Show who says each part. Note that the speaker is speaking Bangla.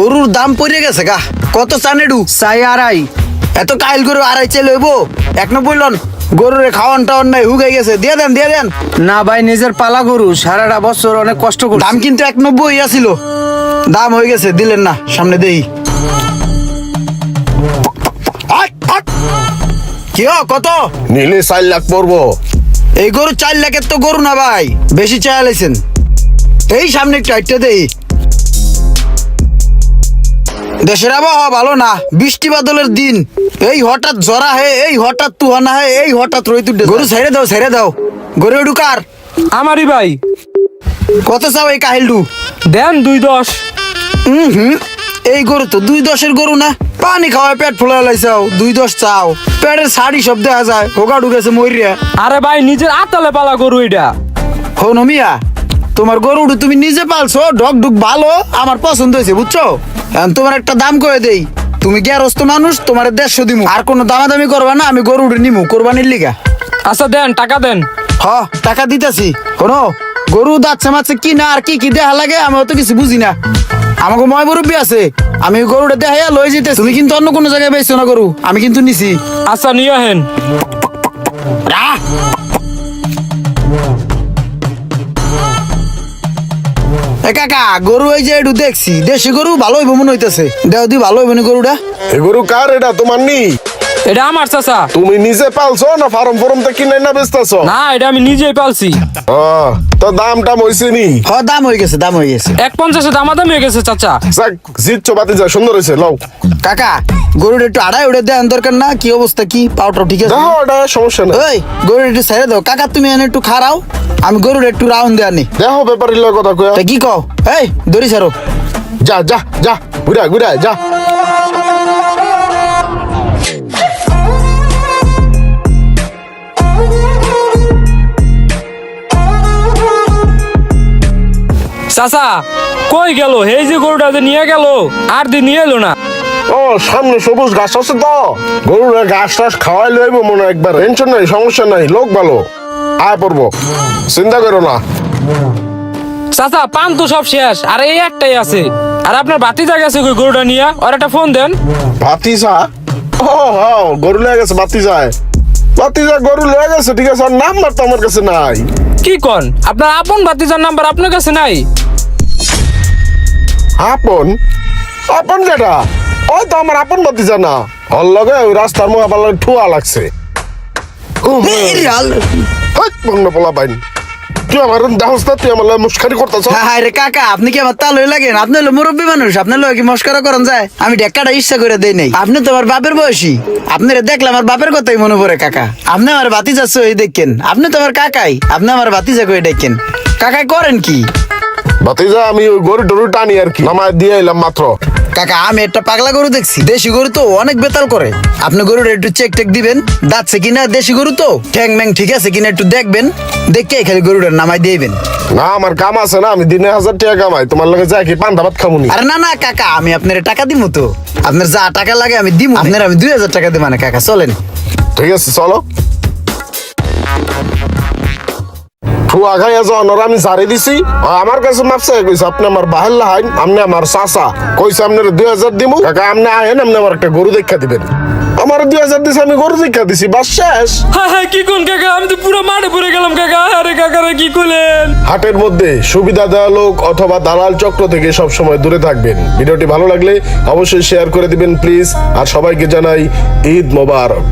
Speaker 1: গরুর দাম পড়ে গেছে গা। কত চানেডু?
Speaker 2: চাই আড়াই।
Speaker 1: এত কাইল গরু আড়াই চেয়ে লইব? এক নম্বর লন। গরুরে খাওয়ান টাওয়ান নাই হুগাই গেছে। দিয়ে দেন দিয়ে দেন।
Speaker 2: না ভাই নিজের পালা গরু। সারাটা বছর অনেক কষ্ট করছি।
Speaker 1: দাম কিন্তু এক নব্বই আছিল। দাম হয়ে গেছে দিলেন না সামনে দেই। কি কত?
Speaker 3: নিলে চার লাখ পড়ব।
Speaker 1: এই গরু চার লাখের তো গরু না ভাই বেশি চাইলেছেন এই সামনে একটু হাইটটা দেই। দেশের আবহাওয়া ভালো না বৃষ্টি বাদলের দিন। এই হঠাৎ জরা হে এই হঠাৎ তুহানা হে এই হঠাৎ রই তুই গরু ছেড়ে দাও ছেড়ে দাও। গরু ঢুকার
Speaker 4: আমারই ভাই।
Speaker 1: কত চাও এই কাহিলটু
Speaker 4: দেন দুই দশ।
Speaker 1: হুম হুম এই গরু তো দুই দশের গরু না। পানি খাওয়ায় পেট ফুলা লাইছাও দুই দশ চাও। পেটের শাড়ি সব দেখা যায় হোগা ঢুকেছে মরিয়া
Speaker 4: আরে ভাই নিজের আতালে পালা গরু এটা
Speaker 1: হো নমিয়া তোমার গরুটা তুমি নিজে পালছো ডগ ডুগ ভালো আমার পছন্দ হয়েছে বুঝছ? এখন তোমার একটা দাম করে দেই। তুমি গ্যারস্ত মানুষ তোমার দেড়শো দিমু। আর কোনো দামাদামি করবা না আমি গরুটা নিমু কোরবানির লিগা।
Speaker 4: আচ্ছা দেন টাকা দেন।
Speaker 1: হ টাকা দিতেছি। শোনো গরু দাচ্ছে মাছে কি না আর কি কি দেখা লাগে আমি অত কিছু বুঝি না। আমাকে ময় মুরব্বী আছে আমি গরুটা দেখাইয়া লই যেতে তুমি কিন্তু অন্য কোনো জায়গায় বেচছো না গরু আমি কিন্তু নিছি।
Speaker 4: আচ্ছা নিয়ে হেন।
Speaker 1: কাকা, গরু এই যে একটু দেখছি। দেশি গরু ভালোই ভ্রমণ হইতেছে। দেহ দি, ভালো হইব গরুটা?
Speaker 3: এ গরু কার এটা? তোমার নি
Speaker 4: এটা আমার চাচা।
Speaker 3: তুমি নিজে পালছো না ফার্ম ফরম থেকে কিনে না বেচতেছ?
Speaker 4: না এটা আমি নিজেই পালছি।
Speaker 3: তো দাম টাম হয়েছে নি
Speaker 1: হ দাম হয়ে গেছে দাম হয়ে গেছে।
Speaker 4: এক পঞ্চাশে দামাদামি হয়ে গেছে চাচা।
Speaker 3: যাক জিতছো বাতি যা সুন্দর হয়েছে লও।
Speaker 1: কাকা গরুটা একটু আড়াই উড়ে দেন দরকার না? কি অবস্থা কি? পাউটাও ঠিক আছে?
Speaker 3: দেখো ওটা সমস্যা না
Speaker 1: ওই গরুটা একটু ছেড়ে দাও। কাকা তুমি এনে একটু খারাও আমি গরুটা একটু রাউন্ড দেয়া নি।
Speaker 3: দেখো ব্যাপারের লগে কথা কয়া।
Speaker 1: তা কি কও? এই দড়ি ছাড়ো।
Speaker 3: যা যা যা ঘুরা ঘুরা যা।
Speaker 4: চাচা কই গেল? এই যে গরুটা যে নিয়ে গেল আর দিন নিয়ে এলো না।
Speaker 3: ও সামনে সবুজ ঘাস আছে তো। গরুর ঘাস টাস খাওয়াই লইব মনে হয় একবার। টেনশন নাই সমস্যা নাই লোক ভালো। আয় পড়ব। চিন্তা করো না।
Speaker 4: চাচা পান তো সব শেষ আর এই একটাই আছে। আর আপনার আছে কই গরুটা নিয়ে? আর একটা ফোন দেন।
Speaker 3: ভাতিজা? ও হ্যাঁ গরু লেগে গেছে ভাতিজায়। ভাতিজা গরু লেগে গেছে ঠিক আছে আর নাম্বার তো আমার কাছে নাই।
Speaker 4: কি কন? আপনার আপন বাতিজার নাম্বার আপনার কাছে নাই?
Speaker 3: আপন? আপন যেটা? ওই তো আমার আপন ভাতিজা না। ওর লগে ওই রাস্তার মুখে আবার ঠুয়া লাগছে।
Speaker 1: এই আল-
Speaker 3: ওই বন্ধ পোলা পাইন তুই আমার দেহস না তুই আমার মুস্কারি করতেছ?
Speaker 1: হায় রে কাকা আপনি কি আমার হয়ে লাগেন? আপনি হলো মুরব্বী মানুষ আপনার লোক কি মস্করা করেন যায়? আমি ইচ্ছা করে দেই নাই। আপনি তো আমার বাপের বয়সী। আপনারা দেখলে আমার বাপের কথাই মনে পড়ে কাকা। আপনি আমার বাতি যাচ্ছে ওই দেখেন? আপনি তো আমার কাকাই। আপনি আমার বাতি যা করে দেখেন? কাকাই করেন কি?
Speaker 3: ভাতিজা আমি ওই গরু টরু টানি আর কি। নামায় দিয়ে এলাম মাত্র।
Speaker 1: কাকা আমি একটা পাগলা গরু দেখছি। দেশি গরু তো অনেক বেতাল করে। আপনি গরুটা একটু চেক টেক দিবেন দাচ্ছে কিনা দেশি গরু তো? ঠ্যাং ম্যাং ঠিক আছে কিনা একটু দেখবেন দেখে খালি গরুটার নামাই দিবেন।
Speaker 3: না আমার কাম আছে না আমি দিনে হাজার টাকা কামাই। তোমার লগে যাই কি পান্তা ভাত খামুনি?
Speaker 1: আরে না না কাকা আমি আপনার টাকা দিব তো। আপনার যা টাকা লাগে আমি দিব আপনার আমি দুই হাজার টাকা দিব না কাকা চলেন।
Speaker 3: ঠিক আছে চলো। ঠুয়া খাইয়া যাওয়ার আমি জারি দিছি। আমার কাছে মাপসা কইছে আপনি আমার বাহের লাহাইন আপনি আমার চাচা। কইছে আপনার দুই হাজার দিমু। কাকা আপনি আহেন আপনি আমার একটা গরু দেখা দিবেন। আমার দুই হাজার দিছে আমি গরু দেখা দিছি বাস শেষ।
Speaker 4: হ্যাঁ হ্যাঁ কি কোন কাকা? আমি তো পুরো মাঠে পড়ে গেলাম কাকা। আরে কাকারা কি করলেন
Speaker 3: হাটের মধ্যে সুবিধা দেওয়া লোক অথবা দালাল চক্র থেকে সব সময় দূরে থাকবেন। ভিডিওটি ভালো লাগলে অবশ্যই শেয়ার করে দিবেন প্লিজ আর সবাইকে জানাই ঈদ মোবারক।